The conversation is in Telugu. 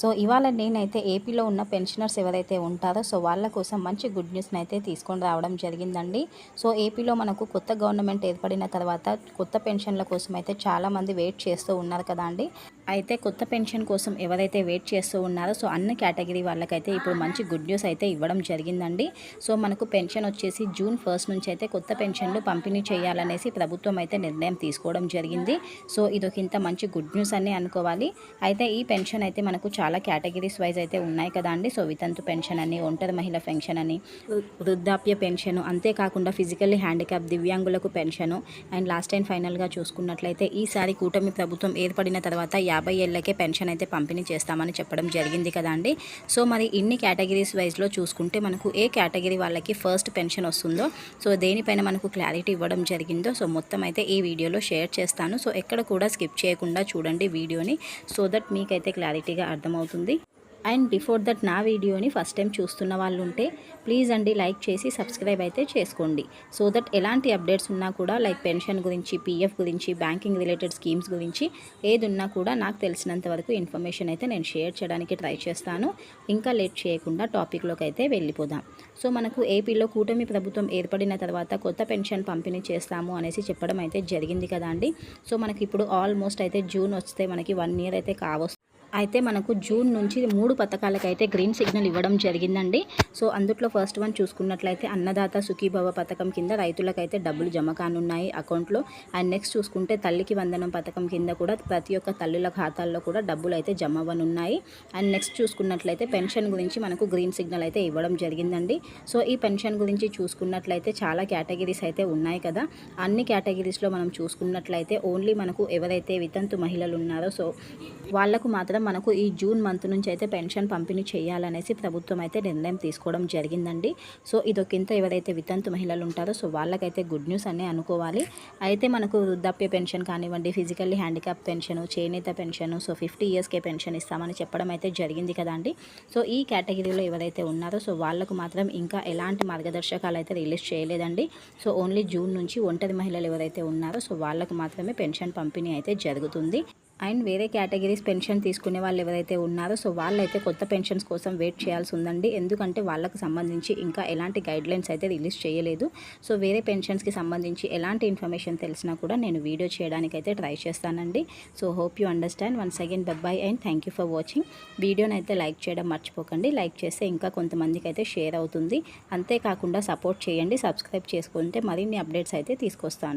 So ఇవాళ నేనైతే ఏపీలో ఉన్న పెన్షనర్స్ ఎవరైతే ఉంటారో సో వాళ్ళ కోసం మంచి గుడ్ న్యూస్ని అయితే తీసుకొని రావడం జరిగిందండి. సో ఏపీలో మనకు కొత్త గవర్నమెంట్ ఏర్పడిన తర్వాత కొత్త పెన్షన్ల కోసం అయితే చాలామంది వెయిట్ చేస్తూ ఉన్నారు కదా అండి. అయితే కొత్త పెన్షన్ కోసం ఎవరైతే వెయిట్ చేస్తూ ఉన్నారో సో అన్ని కేటగిరీ వాళ్ళకైతే ఇప్పుడు మంచి గుడ్ న్యూస్ అయితే ఇవ్వడం జరిగిందండి. సో మనకు పెన్షన్ వచ్చేసి జూన్ ఫస్ట్ నుంచి అయితే కొత్త పెన్షన్లు పంపిణీ చేయాలనేసి ప్రభుత్వం అయితే నిర్ణయం తీసుకోవడం జరిగింది. సో ఇదొక ఇంత మంచి గుడ్ న్యూస్ అని అనుకోవాలి. అయితే ఈ పెన్షన్ అయితే మనకు చాలా చాలా కేటగిరీస్ వైజ్ అయితే ఉన్నాయి కదా అండి. సో వితంతు పెన్షన్ అని ఒంటరి మహిళ పెన్షన్ అని వృద్ధాప్య పెన్షన్ అంతేకాకుండా ఫిజికల్లీ హ్యాండిక్యాప్ దివ్యాంగులకు పెన్షన్. అండ్ లాస్ట్ టైం ఫైనల్గా చూసుకున్నట్లయితే ఈసారి కూటమి ప్రభుత్వం ఏర్పడిన తర్వాత యాభై ఏళ్ళకే పెన్షన్ అయితే పంపిణీ చేస్తామని చెప్పడం జరిగింది కదా అండి. సో మరి ఇన్ని కేటగిరీస్ వైజ్లో చూసుకుంటే మనకు ఏ కేటగిరీ వాళ్ళకి ఫస్ట్ పెన్షన్ వస్తుందో సో దేనిపైన మనకు క్లారిటీ ఇవ్వడం జరిగిందో సో మొత్తం అయితే ఈ వీడియోలో షేర్ చేస్తాను. సో ఎక్కడ కూడా స్కిప్ చేయకుండా చూడండి వీడియోని సో దట్ మీకైతే క్లారిటీగా అర్థం అవుతుంది అండ్ బిఫోర్ దట్ నా వీడియోని ఫస్ట్ టైం చూస్తున్న వాళ్ళు ఉంటే ప్లీజ్ అండి లైక్ చేసి సబ్స్క్రైబ్ అయితే చేసుకోండి. సో దట్ ఎలాంటి అప్డేట్స్ ఉన్నా కూడా లైక్ పెన్షన్ గురించి పీఎఫ్ గురించి బ్యాంకింగ్ రిలేటెడ్ స్కీమ్స్ గురించి ఏది ఉన్నా కూడా నాకు తెలిసినంత వరకు ఇన్ఫర్మేషన్ అయితే నేను షేర్ చేయడానికి ట్రై చేస్తాను. ఇంకా లేట్ చేయకుండా టాపిక్లోకి అయితే వెళ్ళిపోదాం. సో మనకు ఏపీలో కూటమి ప్రభుత్వం ఏర్పడిన తర్వాత కొత్త పెన్షన్ పంపిణీ చేస్తాము అనేసి చెప్పడం అయితే జరిగింది కదా అండి. సో మనకి ఇప్పుడు ఆల్మోస్ట్ అయితే జూన్ వస్తే మనకి వన్ ఇయర్ అయితే కావస్తుంది అయితే మనకు జూన్ నుంచి మూడు పథకాలకైతే గ్రీన్ సిగ్నల్ ఇవ్వడం జరిగిందండి. సో అందుట్లో ఫస్ట్ వన్ చూసుకున్నట్లయితే అన్నదాత సుఖీభవ పథకం కింద రైతులకైతే డబ్బులు జమ కానున్నాయి అకౌంట్లో. అండ్ నెక్స్ట్ చూసుకుంటే తల్లికి వందనం పథకం కింద కూడా ప్రతి ఒక్క తల్లుల ఖాతాల్లో కూడా డబ్బులు అయితే జమ అవ్వనున్నాయి. అండ్ నెక్స్ట్ చూసుకున్నట్లయితే పెన్షన్ గురించి మనకు గ్రీన్ సిగ్నల్ అయితే ఇవ్వడం జరిగిందండి. సో ఈ పెన్షన్ గురించి చూసుకున్నట్లయితే చాలా కేటగిరీస్ అయితే ఉన్నాయి కదా. అన్ని కేటగిరీస్లో మనం చూసుకున్నట్లయితే ఓన్లీ మనకు ఎవరైతే వితంతు మహిళలు ఉన్నారో సో వాళ్ళకు మాత్రం మనకు ఈ జూన్ మంత్ నుంచి అయితే పెన్షన్ పంపిణీ చేయాలనేసి ప్రభుత్వం అయితే నిర్ణయం తీసుకోవడం జరిగిందండి. సో ఇదొకింత ఎవరైతే వితంతు మహిళలు ఉంటారో సో వాళ్ళకైతే గుడ్ న్యూస్ అనే అనుకోవాలి. అయితే మనకు వృద్ధాప్య పెన్షన్ కానివ్వండి ఫిజికల్లీ హ్యాండిక్యాప్ పెన్షన్ చేనేత పెన్షన్ సో ఫిఫ్టీ ఇయర్స్కే పెన్షన్ ఇస్తామని చెప్పడం అయితే జరిగింది కదండి. సో ఈ కేటగిరీలో ఎవరైతే ఉన్నారో సో వాళ్ళకు మాత్రం ఇంకా ఎలాంటి మార్గదర్శకాలు అయితే రిలీజ్ చేయలేదండి. సో ఓన్లీ జూన్ నుంచి ఒంటరి మహిళలు ఎవరైతే ఉన్నారో సో వాళ్ళకు మాత్రమే పెన్షన్ పంపిణీ అయితే జరుగుతుంది. అండ్ వేరే కేటగిరీస్ పెన్షన్ తీసుకునే వాళ్ళు ఎవరైతే ఉన్నారో సో వాళ్ళైతే కొత్త పెన్షన్స్ కోసం వెయిట్ చేయాల్సి ఉందండి ఎందుకంటే వాళ్ళకి సంబంధించి ఇంకా ఎలాంటి గైడ్ లైన్స్ అయితే రిలీజ్ చేయలేదు. సో వేరే పెన్షన్స్కి సంబంధించి ఎలాంటి ఇన్ఫర్మేషన్ తెలిసినా కూడా నేను వీడియో చేయడానికి అయితే ట్రై చేస్తానండి. So hope you understand. Once again bye and thank you for watching. వీడియోని అయితే లైక్ చేయడం మర్చిపోకండి. లైక్ చేస్తే ఇంకా కొంతమందికి అయితే షేర్ అవుతుంది. అంతేకాకుండా సపోర్ట్ చేయండి. సబ్స్క్రైబ్ చేసుకుంటే మరిన్ని అప్డేట్స్ అయితే తీసుకొస్తాను.